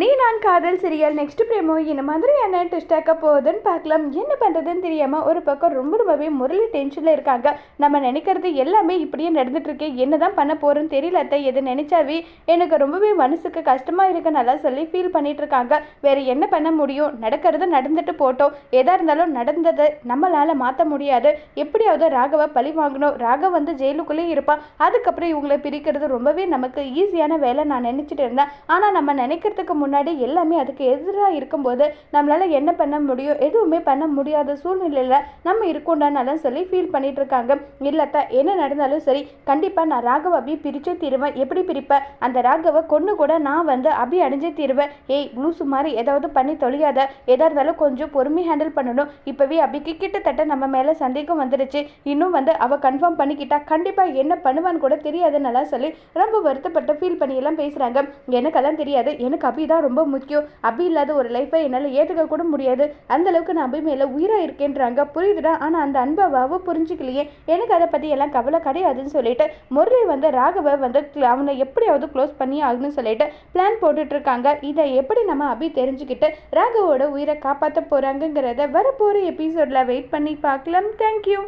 நீ நான் காதல் சீரியல் நெக்ஸ்ட் பிரேமோ இந்த மாதிரி என்ன ட்விஸ்டாக்க போகுதுன்னு பார்க்கலாம். என்ன பண்ணுறதுன்னு தெரியாமல் ஒரு பக்கம் ரொம்ப ரொம்பவே முரளி டென்ஷனில் இருக்காங்க. நம்ம நினைக்கிறது எல்லாமே இப்படியே நடந்துட்டுருக்கு என்ன தான் பண்ண போகிறோன்னு தெரியல அத்தை. எது நினைச்சாவே எனக்கு ரொம்பவே மனசுக்கு கஷ்டமாக இருக்கனால சொல்லி ஃபீல் பண்ணிட்டு இருக்காங்க. வேறு என்ன பண்ண முடியும்? நடக்கிறது நடந்துட்டு போட்டோம். எதாக இருந்தாலும் நடந்ததை நம்மளால் மாற்ற முடியாது. எப்படியாவது ராகவை பழி வாங்கணும். ராகவ் வந்து ஜெயிலுக்குள்ளேயே இருப்பான் அதுக்கப்புறம் இவங்களை பிரிக்கிறது ரொம்பவே நமக்கு ஈஸியான வேலை நான் நினச்சிட்டு இருந்தேன். ஆனால் நம்ம நினைக்கிறதுக்கு முன்னாடி எல்லாமே அதுக்கு எதிராக இருக்கும்போது நம்மளால் என்ன பண்ண முடியும்? எதுவுமே பண்ண முடியாத சூழ்நிலையில் நம்ம இருக்கோண்டானாலும் சொல்லி ஃபீல் பண்ணிட்டு இருக்காங்க இல்லத்தா என்ன நடந்தாலும் சரி கண்டிப்பாக நான் ராகவ அபி பிரிச்சே தீருவேன். எப்படி பிரிப்பேன் அந்த ராகவை கொண்டு கூட நான் வந்து அபி அடைஞ்சே தீருவேன். ஏய் லூசு மாதிரி ஏதாவது பண்ணி தொழியாத எதாக இருந்தாலும் கொஞ்சம் பொறுமை ஹேண்டில் பண்ணணும். இப்போவே அபிக்கு கிட்டத்தட்ட நம்ம மேலே சந்தேகம் வந்துடுச்சு இன்னும் வந்து அவள் கன்ஃபார்ம் பண்ணிக்கிட்டா கண்டிப்பாக என்ன பண்ணுவான்னு கூட தெரியாதுன்னெல்லாம் சொல்லி ரொம்ப வருத்தப்பட்டு ஃபீல் பண்ணியெல்லாம் பேசுகிறாங்க எனக்கெல்லாம் தெரியாது. எனக்கு அபி தான் ரொம்ப முக்கியம். அபி இல்லாத ஒரு லைஃப்பை என்னால் ஏற்றுக்க கூட முடியாது. அந்த அளவுக்கு நான் அபி மேலே உயிராக இருக்கேன்றாங்க. புரியுதுடா? ஆனால் அந்த அன்பை அவ புரிஞ்சுக்கலையே. எனக்கு அதை பற்றி எல்லாம் கவலை கிடையாதுன்னு சொல்லிட்டு முரளி வந்து ராகவை வந்து அவனை எப்படியாவது க்ளோஸ் பண்ணி ஆகணும்னு சொல்லிட்டு பிளான் போட்டுட்ருக்காங்க இதை எப்படி நம்ம அபி தெரிஞ்சுக்கிட்டு ராகவோட உயிரை காப்பாற்ற போகிறாங்கங்கிறத வரப்போகிற எபிசோடில் வெயிட் பண்ணி பார்க்கலாம். தேங்க்யூ